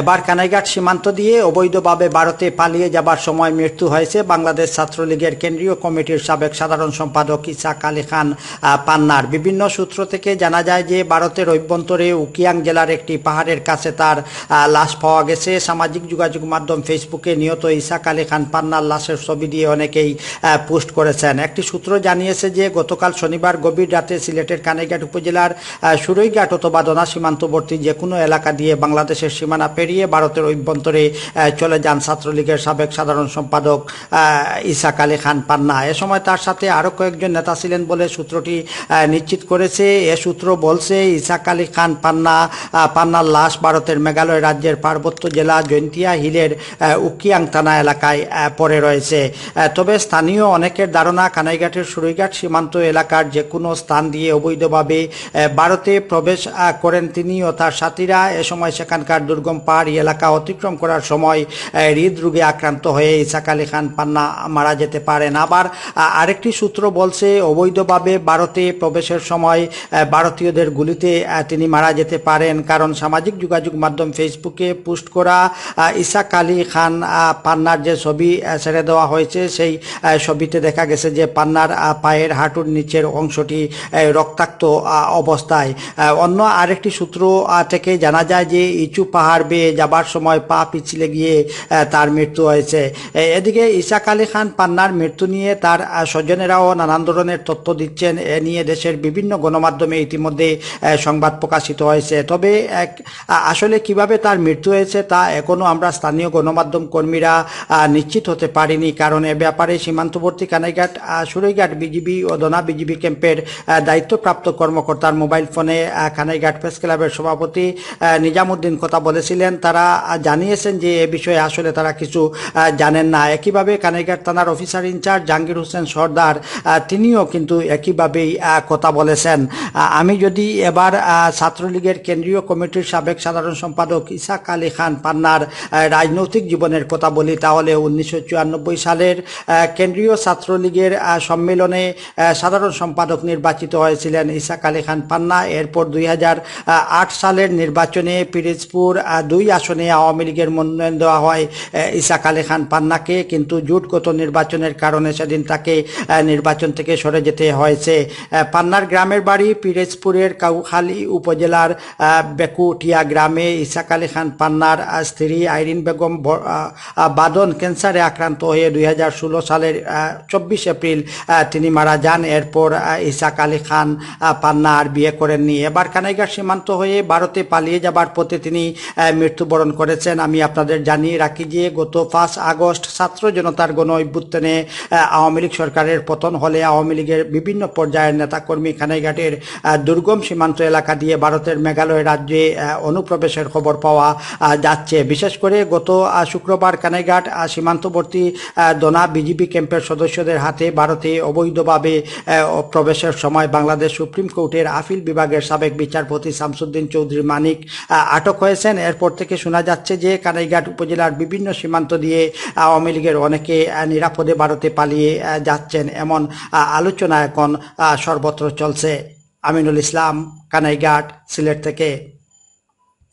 এবার কানাইঘাট সীমান্ত দিয়ে অবৈধভাবে ভারতে পালিয়ে যাবার সময় মৃত্যু হয়েছে বাংলাদেশ ছাত্রলীগের কেন্দ্রীয় কমিটির সাবেক সাধারণ সম্পাদক ইসাক আলী খান পান্নার। বিভিন্ন সূত্র থেকে জানা যায় যে ভারতের অভ্যন্তরে উকিয়াং জেলার একটি পাহাড়ের কাছে তার লাশ পাওয়া গেছে। সামাজিক যোগাযোগ মাধ্যম ফেসবুকে নিহত ইসাক আলী খান পান্নার লাশের ছবি দিয়ে অনেকেই পোস্ট করেছেন। একটি সূত্র জানিয়েছে যে গতকাল শনিবার গভীর রাতে সিলেটের কানাইঘাট উপজেলার আহ, সুরৈঘাট অথবা দনা সীমান্তবর্তী যে কোনো এলাকা দিয়ে বাংলাদেশের সীমানা পেরিয়ে ভারতের অভ্যন্তরে চলে যান ছাত্রলীগের সাবেক সাধারণ সম্পাদক ইসাক আলী খান পান্না। এ সময় তার সাথে আরও কয়েকজন নেতা ছিলেন বলে সূত্রটি নিশ্চিত করেছে। এ সূত্র বলছে, ইসাক আলী খান পান্না পান্নার লাশ ভারতের মেঘালয় রাজ্যের পার্বত্য জেলা জৈন্তিয়া হিলের উকিয়াং থানা এলাকায় পড়ে রয়েছে। তবে স্থানীয় অনেকের ধারণা, কানাইঘাটের সুরৈঘাট সীমান্ত এলাকার যে কোনো স্থান দিয়ে অবৈধভাবে ভারতে প্রবেশ করেন তিনি ও তার সাথীরা। এ সময় সেখানকার দুর্গম পাহাড়ি এলাকা অতিক্রম করার সময় হৃদরোগে আক্রান্ত হয়ে ইসাক আলী খান পান্না মারা যেতে পারেন। আবার আরেকটি সূত্র বলছে, অবৈধভাবে ভারতে প্রবেশের সময় ভারতীয়দের গুলিতে তিনি মারা যেতে পারেন। কারণ সামাজিক যোগাযোগ মাধ্যম ফেসবুকে পোস্ট করা ইসাক আলী খান পান্নার যে ছবি ছেড়ে দেওয়া হয়েছে, সেই ছবিতে দেখা গেছে যে পান্নার পায়ের হাঁটুর নিচের অংশটি রক্তাক্ত অবস্থায়। অন্য আরেকটি সূত্র থেকে জানা যায় যে ইচু পাহাড় বেয়ে যাবার সময় পা পিছলে গিয়ে তার মৃত্যু হয়েছে। এদিকে ইসাক আলী খান পান্নার মৃত্যু নিয়ে তার স্বজনেরাও নানান ধরনের তথ্য দিচ্ছেন। এ নিয়ে দেশের বিভিন্ন গণমাধ্যমে ইতিমধ্যে সংবাদ প্রকাশিত হয়েছে। তবে এক আসলে কীভাবে তার মৃত্যু হয়েছে তা এখনও আমরা স্থানীয় গণমাধ্যম কর্মীরা নিশ্চিত হতে পারিনি। কারণ এ ব্যাপারে সীমান্তবর্তী কানাইঘাট সুরৈঘাট বিজিবি ও দনা বিজিবি ক্যাম্পের দায়িত্বপ্রাপ্ত কর্মকর্তার মোবাইল ফোনে কানাইঘাট প্রেস ক্লাবের সভাপতি নিজামুদ্দিন কথা বলেছিলেন। তারা জানিয়েছেন যে এ বিষয়ে আসলে তারা কিছু জানেন না। একইভাবে কানাইঘাট থানার officer in charge Jahangir Hossain Sardar তিনিও কিন্তু একইভাবেই কথা বলেছেন। আমি যদি এবার ছাত্রলীগের কেন্দ্রীয় কমিটির সাবেক সাধারণ সম্পাদক ইসাক আলী খান পান্নার রাজনৈতিক জীবনের কথা বলি, তাহলে উনিশশো সালের কেন্দ্রীয় ছাত্রলীগের সম্মেলনে সাধারণ সম্পাদক নির্বাচিত হয়েছিলেন ইসাক আলী খান পান্না। এরপর দুই সালের নির্বাচনে পিরিজপুর দুই আসনে আওয়ামী লীগের মনোনয়ন দেওয়া হয় ইসাক আলী খান পান্নাকে, কিন্তু জোটগত নির্বাচনের কারণে সেদিন তাকে নির্বাচন থেকে সরে যেতে হয়েছে। পান্নার গ্রামের বাড়ি পিরেজপুরের কাউখালী উপজেলার বেকুটিয়া গ্রামে ইসাক আলী খান পান্নার স্ত্রী আইরিন বেগম বাদন ক্যান্সারে আক্রান্ত হয়ে দুই হাজার ষোলো সালের চব্বিশ এপ্রিল তিনি মারা যান। এরপর ইসাক আলী খান পান্না আর বিয়ে করেননি। এবার কানাইঘাট সীমান্ত হয়ে ভারতে পালিয়ে যাবার পথে তিনি মৃত্যুবরণ করেছেন। আমি আপনাদের জানিয়ে রাখি যে গত পাঁচ আগস্ট ছাত্র জনতার গণ অভ্যুত্থানে আওয়ামী লীগ সরকারের পতন হলে আওয়ামী লীগের বিভিন্ন পর্যায়ের নেতাকর্মী কানাইঘাটের আহ, দুর্গম সীমান্ত এলাকা দিয়ে ভারতের মেঘালয় রাজ্যে অনুপ্রবেশের খবর পাওয়া যাচ্ছে। বিশেষ করে গত শুক্রবার কানাইঘাট সীমান্তবর্তী দোনা বিজিবি ক্যাম্পের সদস্যদের হাতে ভারতে অবৈধভাবে প্রবেশের সময় বাংলাদেশ সুপ্রিম কোর্টের আপিল বিভাগের সাবেক বিচারপতি শামসুদ্দিন চৌধুরী মানিক আটক হয়েছেন। এরপর থেকে শোনা যাচ্ছে যে কানাইঘাট উপজেলার বিভিন্ন সীমান্ত দিয়ে আওয়ামী লীগের অনেকে নিরাপদে ভারতে পালিয়ে যাচ্ছেন এমন আলোচনা এখন সর্বত্র চলছে। আমিনুল ইসলাম, কানাইঘাট, সিলেট থেকে।